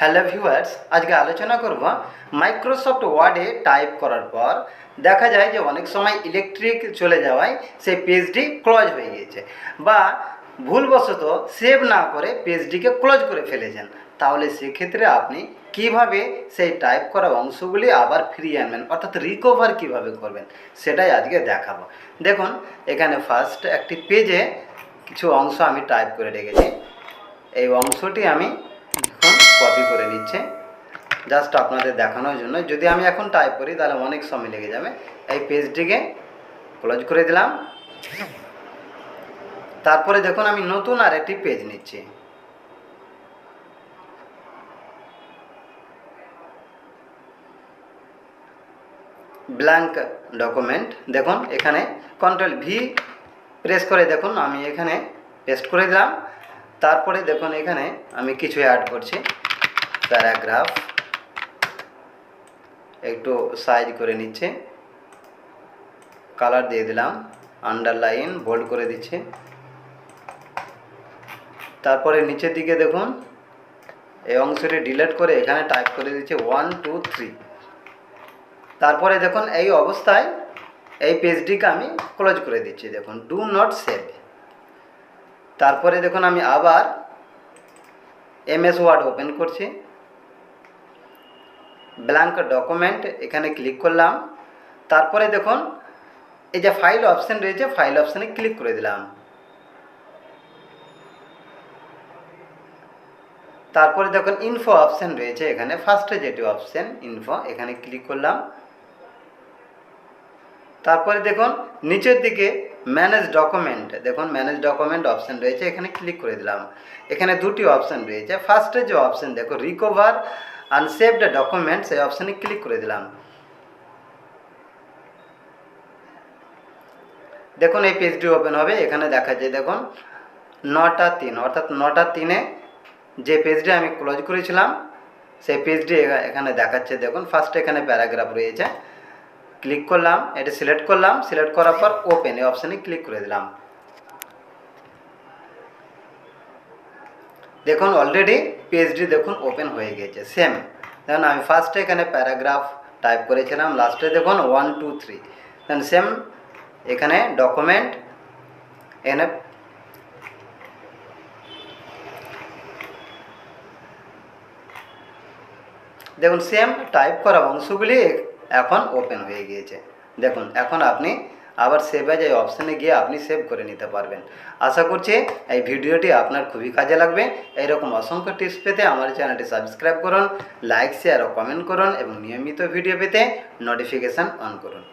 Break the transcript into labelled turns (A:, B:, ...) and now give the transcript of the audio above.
A: Hello viewers আজকে আলোচনা করব মাইক্রোসফট ওয়ার্ডে টাইপ করার পর। দেখা যায় যে অনেক সময় ইলেকট্রিক চলে যাওয়ায় সেই পেজটি ক্লোজ হয়ে গিয়েছে বা ভুলবশত সেভ না করে পেজটিকে ক্লোজ করে ফেলেছেন। তাহলে সেক্ষেত্রে আপনি কীভাবে সেই টাইপ করা অংশগুলি আবার ফিরিয়ে আনবেন, অর্থাৎ রিকভার কীভাবে করবেন, সেটাই আজকে দেখাবো। দেখুন, এখানে ফার্স্ট একটি পেজে কিছু অংশ আমি টাইপ করে রেখেছি। এই অংশটি আমি কপি করে নিচ্ছে। জাস্ট আপনাদের দেখানোর জন্য। যদি আমি এখন টাইপ করি, তাহলে অনেক সময় লেগে যাবে। এই পেজটিকে ক্লোজ করে দিলাম। তারপরে দেখুন, আমি নতুন আর একটি পেজ নিচ্ছি। ব্ল্যাঙ্ক ডকুমেন্ট দেখুন, এখানে কন্ট্রোল ভি প্রেস করে দেখুন, আমি এখানে পেস্ট করে দিলাম। তারপরে দেখুন, এখানে আমি কিছু অ্যাড করছি। প্যারাগ্রাফ। একটু সাইজ করে নিচ্ছে। কালার দিয়ে দিলাম। আন্ডারলাইন, বোল্ড করে দিচ্ছে। তারপরে নিচের দিকে দেখুন। এই অংশটি ডিলিট করে এখানে টাইপ করে দিচ্ছে ওয়ান, টু, থ্রি। তারপরে দেখুন এই অবস্থায় এই পেজটিকে আমি ক্লোজ করে দিচ্ছি। দেখুন, ডু নট সেভ। তারপরে দেখুন আমি আবার এমএস ওয়ার্ড ওপেন করছি। ব্ল্যাঙ্ক ডকুমেন্ট এখানে ক্লিক করলাম। তারপরে দেখুন, এই যে ফাইল অপশান রয়েছে ফাইল অপশানে ক্লিক করে দিলাম। তারপরে দেখুন ইনফো অপশান রয়েছে এখানে ফার্স্টে যেটি অপশান ইনফো এখানে ক্লিক করলাম। তারপরে দেখুন, নিচের দিকে ম্যানেজ ডকুমেন্ট দেখুন ম্যানেজ ডকুমেন্ট অপশান রয়েছে, এখানে ক্লিক করে দিলাম। এখানে দুটি অপশান রয়েছে। ফার্স্টে যে অপশান দেখো রিকভার আনসেভড ডকুমেন্ট সেই অপশানে ক্লিক করে দিলাম। দেখুন, এই পেজটি ওপেন হবে। এখানে দেখা যায়, দেখুন, নটা তিন, অর্থাৎ নটা তিনে যে পেজটি আমি ক্লোজ করেছিলাম, সেই পেজটি এখানে দেখাচ্ছে, দেখুন ফার্স্ট এখানে প্যারাগ্রাফ রয়েছে। ক্লিক করলাম, এটা সিলেক্ট করলাম। সিলেক্ট করার পর ওপেন এই অপশানে ক্লিক করে দিলাম। দেখুন অলরেডি পেজটি দেখুন ওপেন হয়ে গেছে সেম দেখুন আমি ফার্স্টে এখানে প্যারাগ্রাফ টাইপ করেছিলাম লাস্টে দেখুন one two three then same এখানে ডকুমেন্ট এখানে দেখুন সেম টাইপ করা অংশগুলি এখন ওপেন হয়ে গিয়েছে। দেখুন, এখন আপনি আবার সেভ অ্যাজ এই অপশানে গিয়ে আপনি সেভ করে নিতে পারবেন। আশা করছি এই ভিডিওটি আপনার খুবই কাজে লাগবে। এইরকম অসংখ্য টিপস পেতে আমার চ্যানেলটি সাবস্ক্রাইব করুন লাইক শেয়ার ও কমেন্ট করুন এবং নিয়মিত ভিডিও পেতে নোটিফিকেশান অন করুন।